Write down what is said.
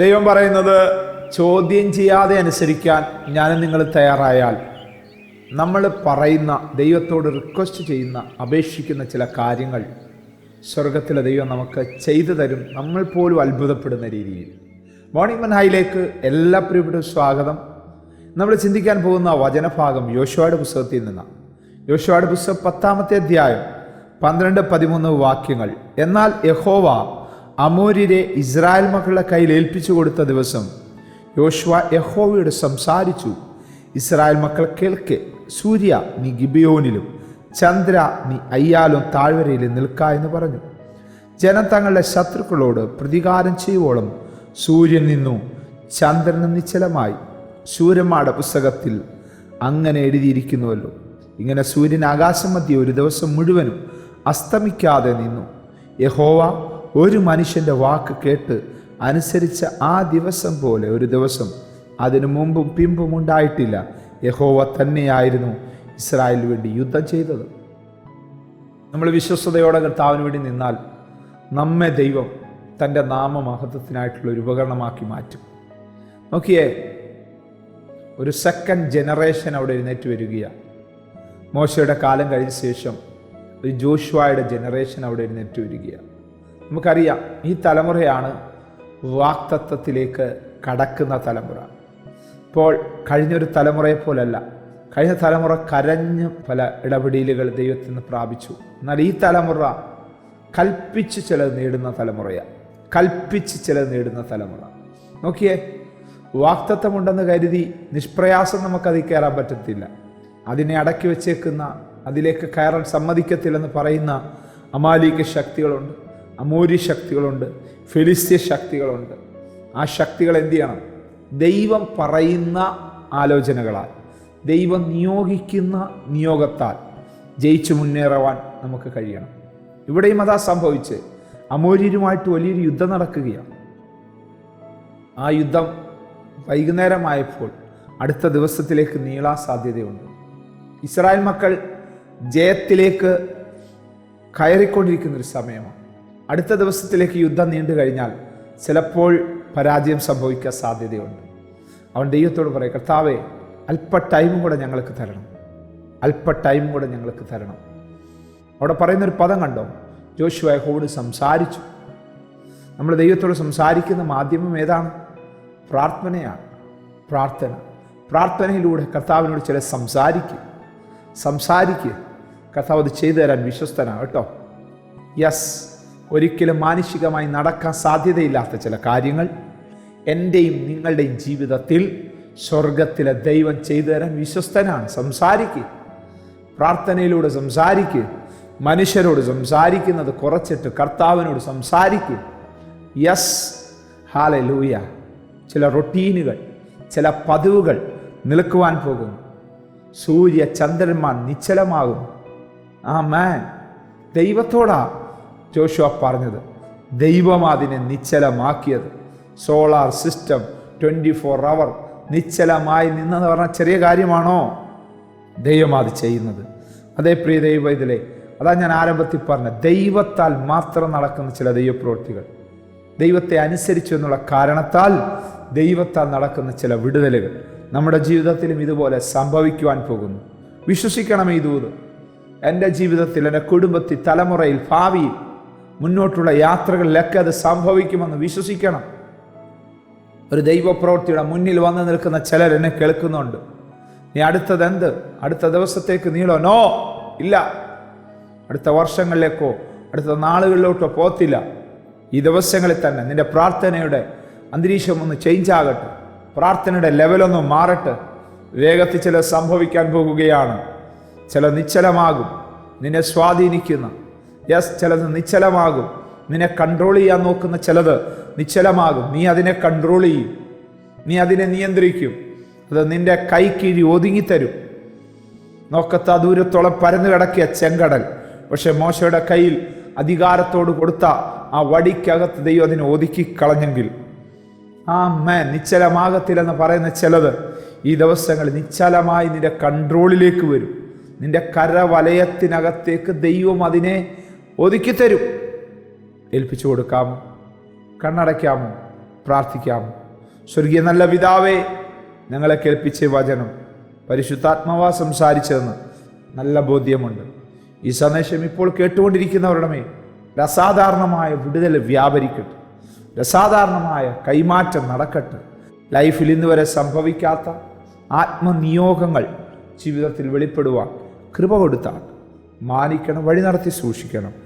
ദൈവം പറയുന്നത് ചോദ്യം ചെയ്യാതെ അനുസരിക്കാൻ ഞാൻ നിങ്ങൾ തയ്യാറായാൽ നമ്മൾ പറയുന്ന ദൈവത്തോട് റിക്വസ്റ്റ് ചെയ്യുന്ന അപേക്ഷിക്കുന്ന ചില കാര്യങ്ങൾ സ്വർഗത്തിലെ ദൈവം നമുക്ക് ചെയ്തു തരും നമ്മൾ പോലും അത്ഭുതപ്പെടുന്ന രീതിയിൽ. മോർണിംഗ് മൻഹായിലേക്ക് എല്ലാ പ്രിയപ്പെട്ട സ്വാഗതം. നമ്മൾ ചിന്തിക്കാൻ പോകുന്ന വചനഭാഗം യോശുവാട് പുസ്തകത്തിൽ നിന്നാണ്. യോശുവാട് പുസ്തകം പത്താമത്തെ അധ്യായം പന്ത്രണ്ട് പതിമൂന്ന് വാക്യങ്ങൾ. എന്നാൽ യഹോവ അമൂര്യരെ ഇസ്രായേൽ മക്കളുടെ കയ്യിൽ ഏൽപ്പിച്ചു കൊടുത്ത ദിവസം യോശുവ യഹോവയോട് സംസാരിച്ചു. ഇസ്രായേൽ മക്കൾ കേൾക്കെ സൂര്യ നീ ഗിബിയോനിലും ചന്ദ്ര നീ അയ്യാലും താഴ്വരയിലും നിൽക്ക എന്ന് പറഞ്ഞു. ജനം തങ്ങളുടെ ശത്രുക്കളോട് പ്രതികാരം ചെയ്യുവോളം സൂര്യൻ നിന്നു ചന്ദ്രൻ നിശ്ചലമായി. സൂര്യന്മാരുടെ പുസ്തകത്തിൽ അങ്ങനെ എഴുതിയിരിക്കുന്നുവല്ലോ. ഇങ്ങനെ സൂര്യൻ ആകാശം മധ്യ ഒരു ദിവസം മുഴുവനും അസ്തമിക്കാതെ നിന്നു. യഹോവ ഒരു മനുഷ്യന്റെ വാക്ക് കേട്ട് അനുസരിച്ച ആ ദിവസം പോലെ ഒരു ദിവസം അതിനു മുമ്പും പിമ്പും ഉണ്ടായിട്ടില്ല. യഹോവ തന്നെയായിരുന്നു ഇസ്രായേലിന് വേണ്ടി യുദ്ധം ചെയ്തത്. നമ്മൾ വിശ്വസ്തയോടെ കർത്താവിന് വേണ്ടി നിന്നാൽ നമ്മെ ദൈവം തന്റെ നാമമഹത്വത്തിനായിട്ടുള്ള ഒരു ഉപകരണമാക്കി മാറ്റും. നോക്കിയേ ഒരു സെക്കൻഡ് ജനറേഷൻ അവിടെ എഴുന്നേറ്റ് വരികയാണ് മോശയുടെ കാലം കഴിഞ്ഞ ശേഷം ഒരു ജോഷുവായുടെ ജനറേഷൻ അവിടെ എഴുന്നേറ്റ് വരികയാണ് നമുക്കറിയാം ഈ തലമുറയാണ് വാക്തത്വത്തിലേക്ക് കടക്കുന്ന തലമുറ. ഇപ്പോൾ കഴിഞ്ഞൊരു തലമുറയെ പോലല്ല കഴിഞ്ഞ തലമുറ കരഞ്ഞ് പല ഇടപെടലുകൾ ദൈവത്തിൽ നിന്ന് പ്രാപിച്ചു. എന്നാൽ ഈ തലമുറ കൽപ്പിച്ച് ചിലത് നേടുന്ന തലമുറയാണ് കൽപ്പിച്ച് ചിലത് നേടുന്ന തലമുറ. നോക്കിയേ വാക്തത്വമുണ്ടെന്ന് കരുതി നിഷ്പ്രയാസം നമുക്കതിൽ കയറാൻ പറ്റത്തില്ല. അതിനെ അടക്കി വെച്ചേക്കുന്ന അതിലേക്ക് കയറാൻ സമ്മതിക്കത്തില്ലെന്ന് പറയുന്ന അമാലിക ശക്തികളുണ്ട്. അമൂരി ശക്തികളുണ്ട് ഫെലിസ്ത്യ ശക്തികളുണ്ട്. ആ ശക്തികൾ എന്ത് ചെയ്യണം? ദൈവം പറയുന്ന ആലോചനകളാൽ ദൈവം നിയോഗിക്കുന്ന നിയോഗത്താൽ ജയിച്ചു മുന്നേറുവാൻ നമുക്ക് കഴിയണം. ഇവിടെയും അതാ സംഭവിച്ച്. അമൂര്യരുമായിട്ട് വലിയൊരു യുദ്ധം നടക്കുകയാണ്. ആ യുദ്ധം വൈകുന്നേരമായപ്പോൾ അടുത്ത ദിവസത്തിലേക്ക് നീളാൻ സാധ്യതയുണ്ട്. ഇസ്രായേൽ മക്കൾ ജയത്തിലേക്ക് കയറിക്കൊണ്ടിരിക്കുന്നൊരു സമയമാണ്. അടുത്ത ദിവസത്തിലേക്ക് യുദ്ധം നീണ്ടു കഴിഞ്ഞാൽ ചിലപ്പോൾ പരാജയം സംഭവിക്കാൻ സാധ്യതയുണ്ട്. അവൻ ദൈവത്തോട് പറയും കർത്താവെ അല്പ ടൈമും കൂടെ ഞങ്ങൾക്ക് തരണം. അല്പ ടൈമും കൂടെ ഞങ്ങൾക്ക് തരണം. അവിടെ പറയുന്നൊരു പദം കണ്ടോ? ജോഷു അയഹോട് സംസാരിച്ചു. നമ്മൾ ദൈവത്തോട് സംസാരിക്കുന്ന മാധ്യമം ഏതാണ്? പ്രാർത്ഥനയാണ്. പ്രാർത്ഥന. പ്രാർത്ഥനയിലൂടെ കർത്താവിനോട് ചില സംസാരിക്കുക സംസാരിക്കുക കർത്താവ് അത് ചെയ്തു തരാൻ വിശ്വസ്തനാണ്. കേട്ടോ? യെസ് ഒരിക്കലും മാനുഷികമായി നടക്കാൻ സാധ്യതയില്ലാത്ത ചില കാര്യങ്ങൾ എന്റെയും നിങ്ങളുടെയും ജീവിതത്തിൽ സ്വർഗത്തിലെ ദൈവം ചെയ്തു തരാൻ വിശ്വസ്തനാണ്. സംസാരിക്കുക പ്രാർത്ഥനയിലൂടെ സംസാരിക്കുക മനുഷ്യരോട് സംസാരിക്കുന്നത് കുറച്ചിട്ട് കർത്താവിനോട് സംസാരിക്കുക യെസ് ഹാലെ ലൂയ ചില റൊട്ടീനുകൾ ചില പതിവുകൾ നിൽക്കുവാൻ പോകും സൂര്യ ചന്ദ്രന്മാർ നിശ്ചലമാകും ആ മാൻ ദൈവത്തോടാ ജോഷുവ പറഞ്ഞത് ദൈവം അതിനെ നിശ്ചലമാക്കിയത്. Solar system twenty four hour നിശ്ചലമായി നിന്നെന്ന് പറഞ്ഞാൽ ചെറിയ കാര്യമാണോ? ദൈവം അത് ചെയ്യുന്നത്. അതേ പ്രിയ ദൈവ ഇതിലെ അതാ ഞാൻ ആരംഭത്തിൽ പറഞ്ഞ ദൈവത്താൽ മാത്രം നടക്കുന്ന ചില ദൈവപ്രവൃത്തികൾ. ദൈവത്തെ അനുസരിച്ചു എന്നുള്ള കാരണത്താൽ ദൈവത്താൽ നടക്കുന്ന ചില വിടുതലുകൾ നമ്മുടെ ജീവിതത്തിലും ഇതുപോലെ സംഭവിക്കുവാൻ പോകുന്നു. വിശ്വസിക്കണം ഈ ദൂത്. എന്റെ ജീവിതത്തിൽ എന്റെ കുടുംബത്തിൽ തലമുറയിൽ ഭാവിയിൽ മുന്നോട്ടുള്ള യാത്രകളിലൊക്കെ അത് സംഭവിക്കുമെന്ന് വിശ്വസിക്കണം. ഒരു ദൈവപ്രവൃത്തിയുടെ മുന്നിൽ വന്നു നിൽക്കുന്ന ചിലർ എന്നെ കേൾക്കുന്നുണ്ട്. നീ അടുത്തത് എന്ത്? അടുത്ത ദിവസത്തേക്ക് നീളോ? നോ ഇല്ല. അടുത്ത വർഷങ്ങളിലേക്കോ അടുത്ത നാളുകളിലോട്ടോ പോത്തില്ല ഈ ദിവസങ്ങളിൽ തന്നെ നിന്റെ പ്രാർത്ഥനയുടെ അന്തരീക്ഷം ഒന്ന് ചേഞ്ച് ആകട്ടെ. പ്രാർത്ഥനയുടെ ലെവലൊന്ന് മാറട്ടെ. വേഗത്തിൽ ചില സംഭവിക്കാൻ പോകുകയാണ്. ചില നിശ്ചലമാകും. നിന്നെ സ്വാധീനിക്കുന്ന യെസ് ചിലത് നിശ്ചലമാകും. നിന്നെ കൺട്രോൾ ചെയ്യാൻ നോക്കുന്ന ചിലത് നിശ്ചലമാകും. നീ അതിനെ കൺട്രോൾ ചെയ്യും. നീ അതിനെ നിയന്ത്രിക്കും. അത് നിന്റെ കൈ കീഴി ഒതുങ്ങിത്തരും. നോക്കത്ത ദൂരത്തോളം പരന്നു കിടക്കിയ ചെങ്കടൽ. പക്ഷെ മോശയുടെ കയ്യിൽ അധികാരത്തോട് കൊടുത്ത ആ വടിക്കകത്ത് ദൈവം അതിനെ ഒതുക്കി കളഞ്ഞെങ്കിൽ ആ മേ നിശ്ചലമാകത്തില്ലെന്ന് പറയുന്ന ചിലത് ഈ ദിവസങ്ങൾ നിശ്ചലമായി നിന്റെ കൺട്രോളിലേക്ക് വരും. നിന്റെ കരവലയത്തിനകത്തേക്ക് ദൈവം അതിനെ ഒതുക്കി തരും ഏൽപ്പിച്ചു കൊടുക്കാമോ കണ്ണടയ്ക്കാമോ പ്രാർത്ഥിക്കാമോ സ്വർഗീയ നല്ല പിതാവേ ഞങ്ങളെ കേൾപ്പിച്ച വചനം പരിശുദ്ധാത്മാവ സംസാരിച്ചതെന്ന് നല്ല ബോധ്യമുണ്ട്. ഈ സന്ദേശം ഇപ്പോൾ കേട്ടുകൊണ്ടിരിക്കുന്നവരുടെ മേൽ രസാധാരണമായ വിടുതൽ വ്യാപരിക്കട്ടെ. രസാധാരണമായ കൈമാറ്റം നടക്കട്ടെ. ലൈഫിൽ ഇന്ന് വരെ സംഭവിക്കാത്ത ആത്മനിയോഗങ്ങൾ ജീവിതത്തിൽ വെളിപ്പെടുവാൻ കൃപ കൊടുത്താണ് മാനിക്കണം വഴി നടത്തി സൂക്ഷിക്കണം.